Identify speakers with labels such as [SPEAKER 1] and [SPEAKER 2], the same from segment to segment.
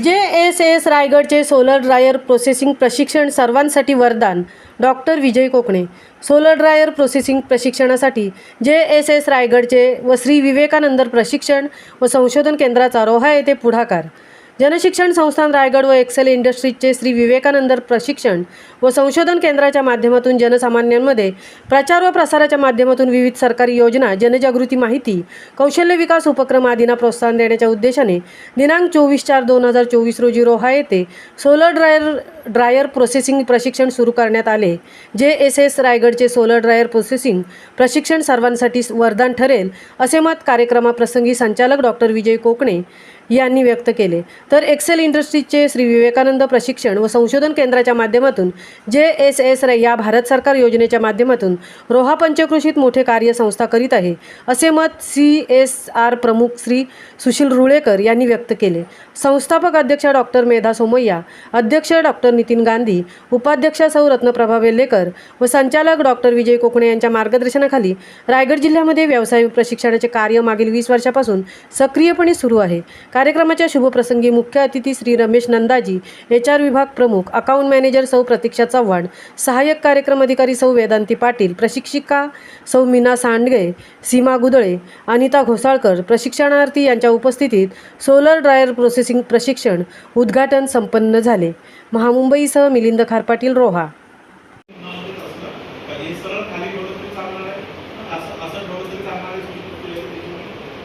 [SPEAKER 1] जे एस रायगडचे solar dryer processing प्रशिक्षण सर्वांसाठी वरदान. Doctor Vijay Kokane. Solar dryer processing प्रशिक्षणासाठी जे एस एस रायगडचे व श्री विवेकानंद प्रशिक्षण व संशोधन केंद्राचा रोहा येथे पुढाकार. जनशिक्षण संस्थान रायगड व एक्सेल इंडस्ट्रीजचे श्री विवेकानंद प्रशिक्षण व संशोधन केंद्राच्या माध्यमातून जनसामान्यांमध्ये प्रचार व प्रसाराच्या माध्यमातून विविध सरकारी योजना जनजागृती माहिती कौशल्य विकास उपक्रम आदींना प्रोत्साहन देण्याच्या उद्देशाने दिनांक चोवीस चार दोन हजार चोवीस रोजी रोहा येथे सोलर ड्रायर ड्रायर प्रोसेसिंग प्रशिक्षण सुरू करण्यात आले जे एस एस रायगडचे सोलर ड्रायर प्रोसेसिंग प्रशिक्षण सर्वांसाठी वरदान ठरेल असे मत कार्यक्रमाप्रसंगी संचालक डॉक्टर विजय कोकणे यांनी व्यक्त केले. तर एक्सेल इंडस्ट्रीजचे श्री विवेकानंद प्रशिक्षण व संशोधन केंद्राच्या माध्यमातून जे एस एस या भारत सरकार योजनेच्या माध्यमातून रोहा पंचकृषीत मोठे कार्य संस्था करीत आहे असे मत सी एस आर प्रमुख श्री सुशील रुळेकर यांनी व्यक्त केले. संस्थापक अध्यक्ष डॉक्टर मेधा सोमय्या अध्यक्ष डॉक्टर नितीन गांधी उपाध्यक्षा सौ रत्नप्रभा वेल्लेकर व संचालक डॉक्टर विजय कोकणे यांच्या मार्गदर्शनाखाली रायगड जिल्ह्यामध्ये व्यवसाय प्रशिक्षणाचे कार्य मागील वीस वर्षापासून सक्रियपणे सुरू आहे. कार्यक्रमाच्या शुभप्रसंगी मुख्य अतिथी श्री रमेश नंदाजी एच आर विभाग प्रमुख अकाउंट मॅनेजर सौ प्रतीक्षा चव्हाण सहाय्यक कार्यक्रम अधिकारी सौ वेदांती पाटील प्रशिक्षिका सौ मीना सांडगे सीमा गुदळे अनिता घोसाळकर प्रशिक्षणार्थी यांच्या उपस्थितीत सोलर ड्रायर प्रोसेसिंग प्रशिक्षण उद्घाटन संपन्न झाले. महामुंबईसह मिलिंद खारपाटील रोहा.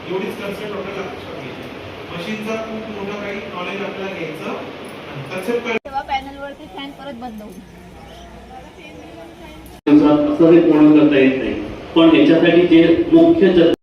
[SPEAKER 2] एवढीच कन्सेप्ट आपल्याला लक्षात घ्यायची मशीनचा खूप मोठं काही नॉलेज आपल्याला घ्यायचं. कन्सेप्ट
[SPEAKER 3] तेव्हा पॅनलवरती फॅन परत बंद होईल
[SPEAKER 4] असं हे पूर्ण करता येत नाही. पण याच्यासाठी जे मुख्य चर्चा